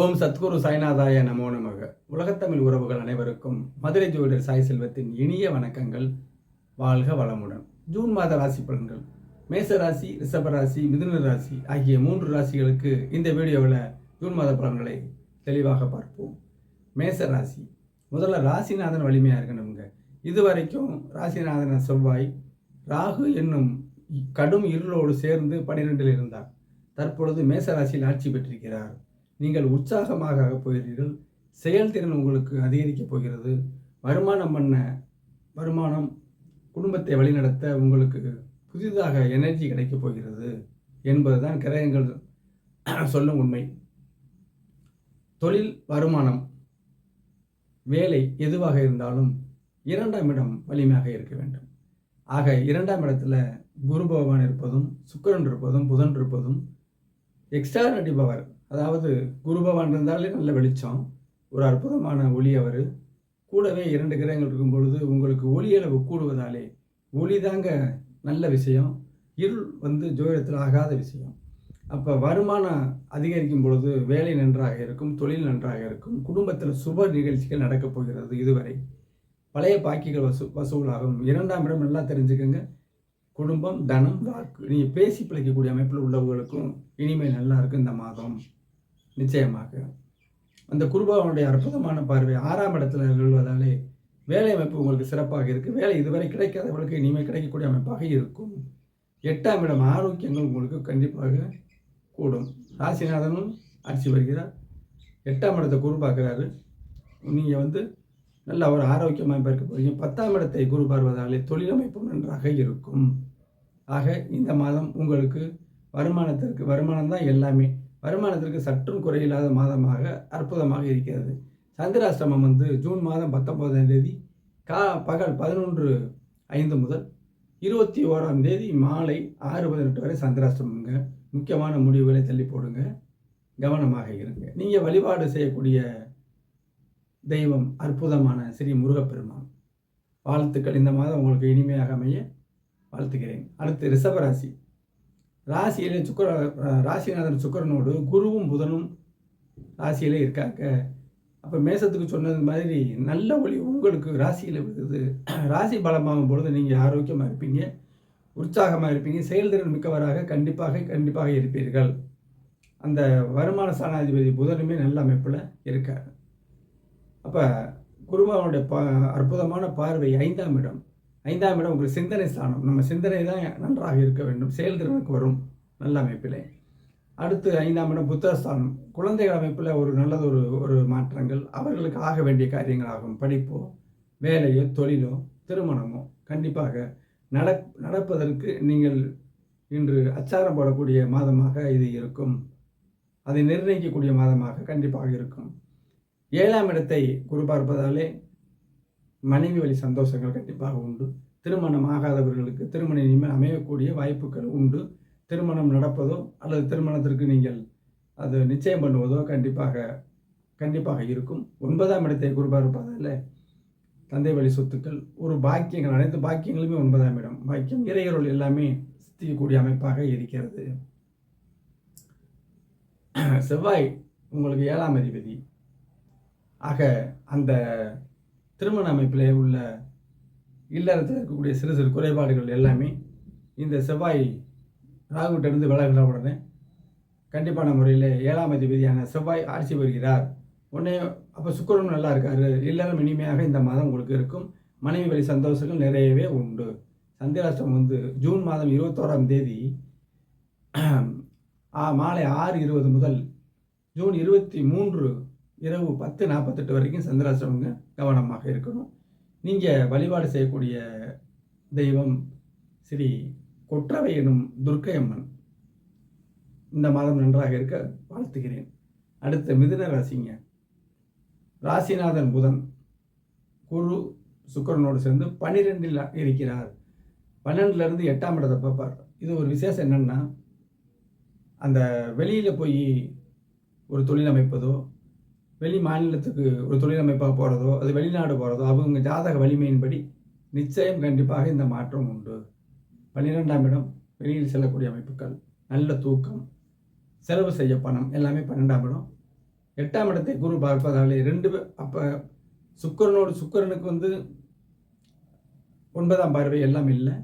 ஓம் சத்குரு சாய்நாதாய நமோ நமக. உலகத்தமிழ் உறவுகள் அனைவருக்கும் மதுரை ஜுவலர் சாய் செல்வத்தின் இனிய வணக்கங்கள். வாழ்க வளமுடன். ஜூன் மாத ராசி பலன்கள். மேச ராசி ரிஷப ராசி மிதுன ராசி ஆகிய மூன்று ராசிகளுக்கு இந்த வீடியோவில் ஜூன் மாத பலன்களை தெளிவாக பார்ப்போம். மேச ராசி. முதல்ல ராசிநாதன் வலிமையாக இருக்கணுங்க. இதுவரைக்கும் ராசிநாதன செவ்வாய் ராகு என்னும் கடும் இருளோடு சேர்ந்து பனிரெண்டில் இருந்தார். தற்பொழுது மேச ராசியில் ஆட்சி பெற்றிருக்கிறார். நீங்கள் உற்சாகமாக ஆகப் போகிறீர்கள். செயல்திறன் உங்களுக்கு அதிகரிக்கப் போகிறது. வருமானம் பண்ண வருமானம் குடும்பத்தை வழிநடத்த உங்களுக்கு புதிதாக எனர்ஜி கிடைக்கப் போகிறது என்பதுதான் கிரகங்கள் சொல்லும் உண்மை. தொழில் வருமானம் வேலை எதுவாக இருந்தாலும் இரண்டாம் இடம் வலிமையாக இருக்க வேண்டும். ஆக இரண்டாம் இடத்துல குரு பகவான் இருப்பதும் சுக்கிரன் இருப்பதும் புதன் இருப்பதும் எக்ஸ்ட்ரானரி பவர் அதாவது குருபவான் இருந்தாலே நல்ல வெளிச்சம் ஒரு அற்புதமான ஒளி அவர். கூடவே இரண்டு கிரகங்கள் இருக்கும் பொழுது உங்களுக்கு ஒளியளவு கூடுவதாலே ஒளி தாங்க நல்ல விஷயம் இருள் வந்து ஜோதிடத்தில் ஆகாத விஷயம். அப்போ வருமானம் அதிகரிக்கும் பொழுது வேலை நன்றாக இருக்கும் தொழில் நன்றாக இருக்கும் குடும்பத்தில் சுப நிகழ்ச்சிகள் நடக்கப் போகிறது இதுவரை. பழைய பாக்கிகள் வசூ வசூலாகும். இரண்டாம் இடம் நல்லா தெரிஞ்சுக்கோங்க. குடும்பம் தனம் வாக்கு. நீங்கள் பேசி பிழைக்கக்கூடிய அமைப்பில் உள்ளவர்களுக்கும் இனிமேல் நல்லா இருக்கும் இந்த மாதம். நிச்சயமாக. அந்த குருபாவனுடைய அற்புதமான பார்வை ஆறாம் இடத்துல நிகழ்வதாலே வேலை அமைப்பு உங்களுக்கு சிறப்பாக இருக்குது வேலை இதுவரை கிடைக்காதவர்களுக்கு இனிமேல் கிடைக்கக்கூடிய அமைப்பாக இருக்கும். எட்டாம் இடம் ஆரோக்கியங்கள் உங்களுக்கு கண்டிப்பாக கூடும். ராசிநாதனும் ஆட்சி வருகிறார். எட்டாம் இடத்தை குரு பார்க்குறாரு. நீங்கள் வந்து நல்ல ஒரு ஆரோக்கியமாக பார்க்க போகிறீங்க பத்தாம் இடத்தை குரு பார்வதாலே தொழிலமைப்பும் நன்றாக இருக்கும். ஆக இந்த மாதம் உங்களுக்கு வருமானத்திற்கு வருமானம் தான் எல்லாமே. வருமானத்திற்கு சற்றும் குறையில்லாத மாதமாக அற்புதமாக இருக்கிறது. சந்திராஷ்டிரமம் வந்து ஜூன் மாதம் பத்தொன்பதாம் தேதி கா பகல் பதினொன்று ஐந்து முதல் இருபத்தி ஓராம் தேதி மாலை ஆறு பதினெட்டு வரை சந்திராஷ்டிரமங்க. முக்கியமான முடிவுகளை தள்ளி போடுங்க. கவனமாக இருங்க. நீங்கள் வழிபாடு செய்யக்கூடிய தெய்வம் அற்புதமான ஸ்ரீ முருகப்பெருமான். வாழ்த்துக்கள். இந்த மாதம் உங்களுக்கு இனிமையாக அமைய வாழ்த்துக்கிறேன் அடுத்து ரிஷபராசி. ராசியிலே சுக்கர ராசிநாதன் சுக்கரனோடு குருவும் புதனும் ராசியிலே இருக்காங்க. அப்போ மேசத்துக்கு சொன்னது மாதிரி நல்ல ஒளி உங்களுக்கு ராசியில் விழுது. ராசி பலமாகும் பொழுது நீங்கள் ஆரோக்கியமாக இருப்பீங்க. உற்சாகமாக இருப்பீங்க. செயல்திறன் மிக்கவராக கண்டிப்பாக கண்டிப்பாக இருப்பீர்கள். அந்த வருமான சாணாதிபதி புதனுமே நல்ல அமைப்பில் இருக்கார். அப்போ குருபாவனுடைய பா அற்புதமான பார்வை ஐந்தாம் இடம். ஐந்தாம் இடம் உங்களுக்கு சிந்தனை ஸ்தானம். நம்ம சிந்தனை தான் நன்றாக இருக்க வேண்டும். செயல்திறனுக்கு வரும் நல்ல அமைப்பிலே. அடுத்து ஐந்தாம் இடம் புத்தகஸ்தானம். குழந்தைகள் அமைப்பில் ஒரு நல்லது ஒரு ஒரு மாற்றங்கள். அவர்களுக்கு ஆக வேண்டிய காரியங்களாகும். படிப்போ வேலையோ தொழிலோ திருமணமோ கண்டிப்பாக நட நடப்பதற்கு நீங்கள் இன்று அச்சாரம் போடக்கூடிய மாதமாக இது இருக்கும். அதை நிர்ணயிக்கக்கூடிய மாதமாக கண்டிப்பாக இருக்கும். ஏழாம் இடத்தை குரு பார்ப்பதாலே மனைவி வழி சந்தோஷங்கள் கண்டிப்பாக உண்டு. திருமணம் ஆகாதவர்களுக்கு திருமணம் இனிமேல் அமையக்கூடிய வாய்ப்புகள் உண்டு. திருமணம் நடப்பதோ அல்லது திருமணத்திற்கு நீங்கள் அது நிச்சயம் பண்ணுவதோ கண்டிப்பாக கண்டிப்பாக இருக்கும். ஒன்பதாம் இடத்தை குரு பார்ப்பதால் தந்தை வழி சொத்துக்கள். ஒரு பாக்கியங்கள் அனைத்து பாக்கியங்களுமே ஒன்பதாம் இடம். பாக்கியம் இறையருள் எல்லாமே சித்திக்கக்கூடிய அமைப்பாக இருக்கிறது. செவ்வாய் உங்களுக்கு ஏழாம் அதிபதி. ஆக அந்த திருமண அமைப்பில் உள்ள இல்லறத்தில் இருக்கக்கூடிய சிறு சிறு குறைபாடுகள் எல்லாமே இந்த செவ்வாய் ராகுட்டிருந்து விலகின உடனே கண்டிப்பான முறையில் ஏழாம் அதிபதியான செவ்வாய் ஆட்சி வருகிறார் உடனே அப்போ சுக்கரனும் நல்லா இருக்கார். இல்லறம் இனிமையாக இந்த மாதம் உங்களுக்கு இருக்கும். மனைவி வழி சந்தோஷங்கள் நிறையவே உண்டு. சந்திராஷ்டிரம் வந்து ஜூன் மாதம் இருபத்தோராம் தேதி மாலை ஆறு இருபது முதல் ஜூன் இருபத்தி மூன்று இரவு பத்து நாற்பத்தெட்டு வரைக்கும் சந்திராசிரமங்க கவனமாக இருக்கணும். நீங்கள் வழிபாடு செய்யக்கூடிய தெய்வம் ஸ்ரீ கொற்றவை எனும் துர்க்கை அம்மன் இந்த மாதம் நன்றாக இருக்க வாழ்த்துகிறேன். அடுத்த மிதுன ராசிங்க. ராசிநாதன் புதன். குரு சுக்கரனோடு சேர்ந்து பன்னிரெண்டில் இருக்கிறார். பன்னெண்டுலேருந்து எட்டாம் இடத்தை பார்ப்பார். இது ஒரு விசேஷம் என்னென்னா அந்த வெளியில் போய் ஒரு தொழில் அமைப்பதோ வெளி மாநிலத்துக்கு ஒரு தொழில் அமைப்பாக போகிறதோ அது வெளிநாடு போகிறதோ அவங்க ஜாதக வலிமையின்படி நிச்சயம் கண்டிப்பாக இந்த மாற்றம் உண்டு. பன்னிரெண்டாம் இடம் வெளியில் செல்லக்கூடிய அமைப்புகள் நல்ல தூக்கம் செலவு செய்ய பணம் எல்லாமே பன்னெண்டாம் இடம். எட்டாம் இடத்தை குரு பார்ப்பதாலே ரெண்டு அப்போ சுக்கரனோடு சுக்கரனுக்கு சுக்கிரனுக்கு வந்து ஒன்பதாம் பார்வை எல்லாம் இல்லை.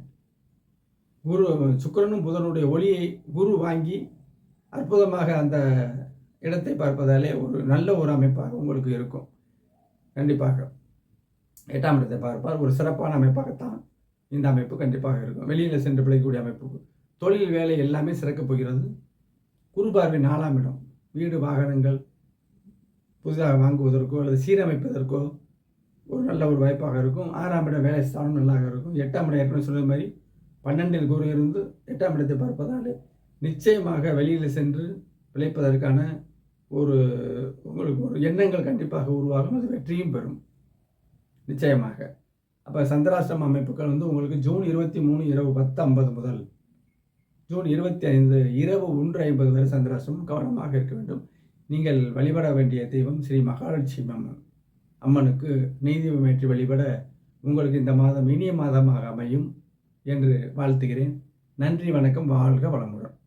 குரு சுக்கரனும் புதனுடைய ஒளியை குரு வாங்கி அற்புதமாக அந்த இடத்தை பார்ப்பதாலே ஒரு நல்ல ஒரு அமைப்பாக உங்களுக்கு இருக்கும். கண்டிப்பாக. எட்டாம் இடத்தை பார்ப்பார். ஒரு சிறப்பான அமைப்பாகத்தான் இந்த அமைப்பு கண்டிப்பாக இருக்கும். வெளியில் சென்று பிழைக்கக்கூடிய அமைப்பு. தொழில் வேலை எல்லாமே சிறக்கப் போகிறது. குரு பார்வை நாலாம் இடம். வீடு வாகனங்கள் புதிதாக வாங்குவதற்கோ அல்லது சீரமைப்பதற்கோ ஒரு நல்ல ஒரு வாய்ப்பாக இருக்கும். ஆறாம் இடம் வேலை ஸ்தானம் நல்லாக இருக்கும். எட்டாம் இடம் ஏற்கனவே சொன்ன மாதிரி பன்னெண்டில் குரு இருந்து எட்டாம் இடத்தை பார்ப்பதால் நிச்சயமாக வெளியில் சென்று பிழைப்பதற்கான ஒரு உங்களுக்கு ஒரு எண்ணங்கள் கண்டிப்பாக உருவாகும் அது வெற்றியும் பெறும். நிச்சயமாக. அப்போ சந்திராஷ்டிரம அமைப்புகள் வந்து உங்களுக்கு ஜூன் இருபத்தி மூணு இரவு பத்து ஐம்பது முதல் ஜூன் இருபத்தி ஐந்து இரவு ஒன்று ஐம்பது வரை சந்திராஷ்டிரமம் கவனமாக இருக்க வேண்டும். நீங்கள் வழிபட வேண்டிய தெய்வம் ஸ்ரீ மகாலட்சுமி அம்மன். அம்மனுக்கு நெய்தீபம் ஏற்றி வழிபட உங்களுக்கு இந்த மாதம் இனிய மாதமாக அமையும் என்று வாழ்த்துகிறேன். நன்றி வணக்கம் வாழ்க வளமுடன்.